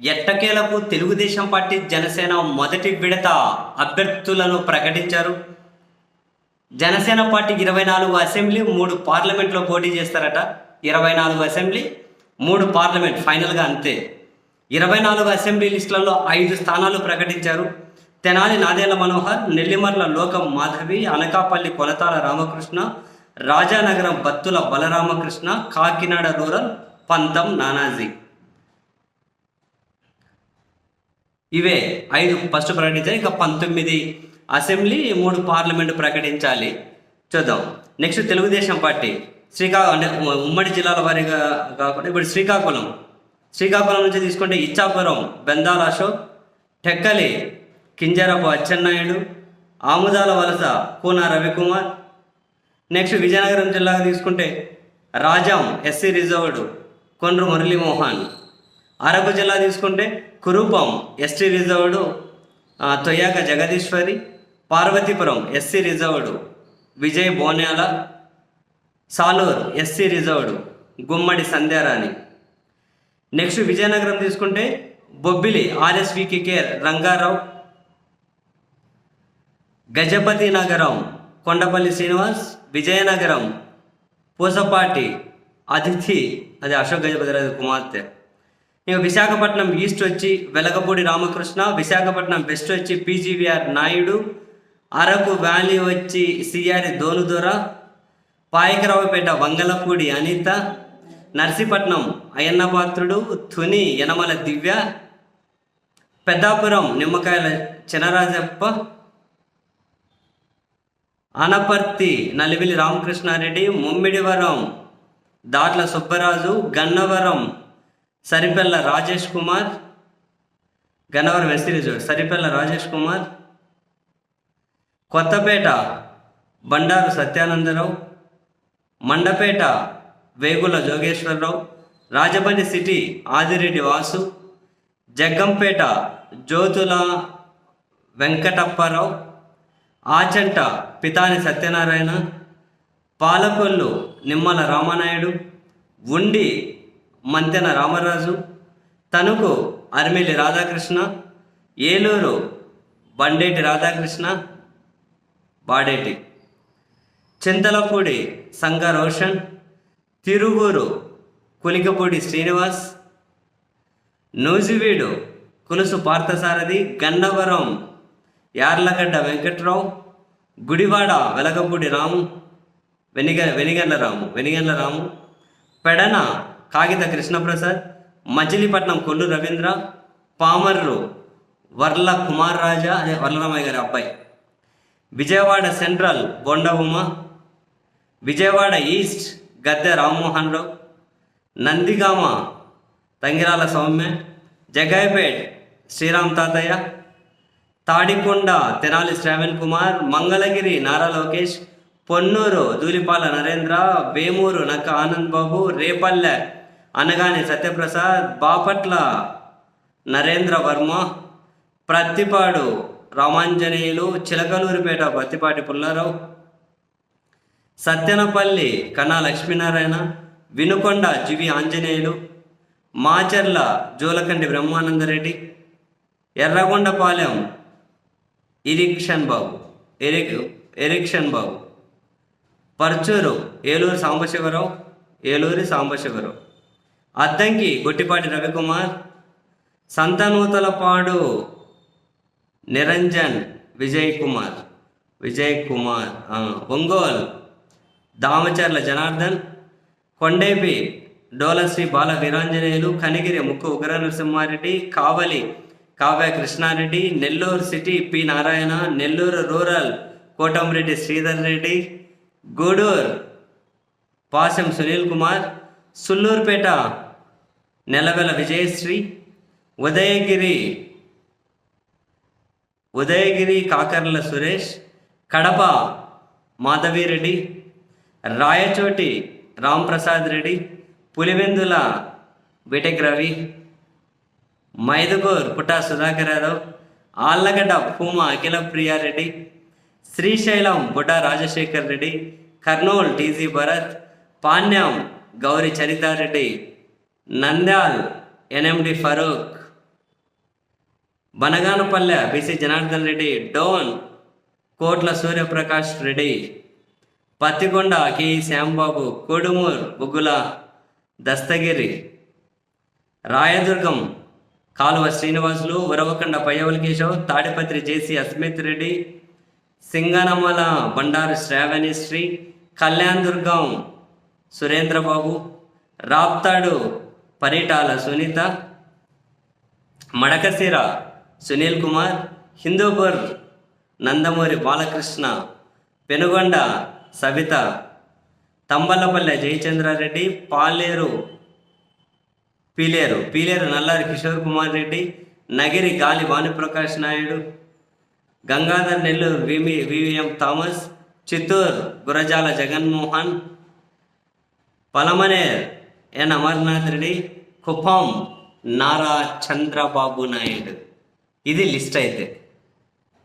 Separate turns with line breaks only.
ఎట్టకేలకు తెలుగుదేశం పార్టీ జనసేన మొదటి విడత అభ్యర్థులను ప్రకటించారు. జనసేన పార్టీ ఇరవై నాలుగు అసెంబ్లీ మూడు పార్లమెంట్లో పోటీ చేస్తారట. ఇరవై నాలుగు అసెంబ్లీ మూడు పార్లమెంట్ ఫైనల్గా అంతే. ఇరవై నాలుగు అసెంబ్లీ లిస్టులలో ఐదు స్థానాలు ప్రకటించారు. తెనాలి నాదేళ్ళ మనోహర్ నెల్లిమర్ల లోకం మాధవి అనకాపల్లి కొలతాల రామకృష్ణ రాజానగరం బత్తుల బలరామకృష్ణ కాకినాడ రూరల్ పంతం నానాజీ. ఇవే ఐదు ఫస్ట్ ప్రకటించాలి ఇంకా పంతొమ్మిది అసెంబ్లీ మూడు పార్లమెంట్ ప్రకటించాలి. చూద్దాం. Next Telugu Desam party. శ్రీకాకుళం అంటే ఉమ్మడి జిల్లాల వారీగా కాకుండా ఇప్పుడు శ్రీకాకుళం. శ్రీకాకుళం నుంచి తీసుకుంటే ఇచ్చాపురం బెందాల అశోక్ టెక్కలి కింజరపు అచ్చెన్నాయుడు ఆముదాల వలస కూన రవికుమార్. నెక్స్ట్ విజయనగరం జిల్లాకు తీసుకుంటే రాజాం ఎస్సీ రిజర్వ్డ్ కొండ్రు మురళీమోహన్. అరకు జిల్లా తీసుకుంటే Kurupam ST reserved Thoyyaka Jagadeeswari Parvathipuram SC reserved Vijay Bonela Salur SC reserved Gummadi Sandhyarani. Next Vizianagaram తీసుకుంటే Bobbili R S V K Rangarao. Gajapati నగరం కొండపల్లి శ్రీనివాస్ విజయనగరం పూసపాటి అతిథి అది అశోక్ గజపతిరాజు కుమార్తె. ఇక విశాఖపట్నం ఈస్ట్ వచ్చి వెలగపూడి రామకృష్ణ విశాఖపట్నం వెస్ట్ వచ్చి P G V R Naidu Araku valley వచ్చి C R Doludora Payakaraopeta Vangalapudi Anitha Narsipatnam Ayyannapatrudu Tuni Yanamala Divya Peddapuram Nimmakayala Chinarajappa Anaparthi Nallamilli Ramakrishnareddy Mummidivaram Datla Subbaraju Gannavaram Saripella Rajesh Kumar Gannavaram SC reserve. Saripella Rajesh Kumar Kothapeta Bandaru Satyanandarao Mandapeta Vegulla Jogeswararao Rajahmundry city Adireddy Vasu Jaggampeta Jyothula Venkatapparao Achanta Pithani Satyanarayana Palakollu Nimmala Ramanaidu Undi Mantena Ramaraju Tanuku Arimilli Radhakrishna Eluru బండేటి Radhakrishna Badeti. Chintalapudi సంగ రోషన్ తిరువూరు కులికపూడి శ్రీనివాస్ నూజివీడు కులుసు పార్థసారథి గన్నవరం యార్లగడ్డ వెంకట్రావు గుడివాడ వెలగపూడి రాము వెనిగ వెనిగండ్ల రాము వెనిగండ్ల రాము పెడన కాగిత కృష్ణప్రసాద్ మచిలీపట్నం కొల్లు రవీంద్ర పామర్రు వర్ల కుమార్ రాజా అదే వర్లరామయ్య గారి అబ్బాయి. Vijayawada central బొండ Uma Vijayawada east Gadde Rammohan Rao Nandigama Tangirala Sowmya Jaggayyapet Sriram Tatayya Tadikonda Tenali Shravan Kumar Mangalagiri Nara Lokesh Ponnuru Dhulipala Narendra Vemuru నక్క ఆనంద్ బాబు రేపల్లె అనగానే Satyaprasad Bapatla Narendra Varma Prathipadu Ramanjaneyulu Chilakaluripet Prathipati Pullarao Sattenapalli Kanna Lakshminarayana Vinukonda G V Anjaneyulu Macherla Julakanti Brahmanandareddy Yerragondapalem Erixion Babu Eric Erixion Babu Parchur Eluru Sambasivarao Eluri Sambasivarao. Addanki Gottipati Ravikumar Santhanuthalapadu Niranjan Vijay Kumar. Vijay Kumar Ongole. Damacharla Janardhan Kondepi Dolasri Bala Veeranjaneyulu Kanigiri Mukku Ugra Narasimhareddy Kavali Kavya Krishnareddy Nellore city P Narayana Nellore rural Kotamreddy Sridhar Reddy Gudur Pasam Sunil Kumar Sullurpeta Nelavala Vijayasri Udayagiri Udayagiri Kakarla Suresh Kadapa Madhavireddy Rayachoti Ramprasad Reddy Pulivendula B Tech Ravi Mydukur Putta Sudhakar Yadav Allagadda Bhuma Akhila Priyareddy Srisailam Budda Rajasekhar Reddy Kurnool T G Bharath Panyam Gowri Charitareddy Nandyal N M D Farooq Banaganapalle B C Janardhan Reddy Dhone Kotla Suryaprakash Reddy Pattikonda K Shyambabu Kodumur Buggula Dastagiri Rayadurgam Kaluva Srinivasulu Uravakonda Payyavula Keshav Tadipatri J C Asmith Reddy Singanamala Bandaru Sravani Sri Kalyan Durgam Surendrababu Raptadu Paritala Sunitha Madakasira Sunil Kumar Hindupur Nandamuri Balakrishna Penukonda Savitha Thamballapalle Jayachandrareddy Paleru Peeleru Peeleru Nallari Kishore Kumar Reddy Nagari Gali Bhanuprakash Naidu Gangadhar Nellore విమి V V M Thomas Chittoor Gurajala Jaganmohan Palamaner N Amarnath Reddy Kuppam Nara Chandrababu Naidu. ఇది list అయితే.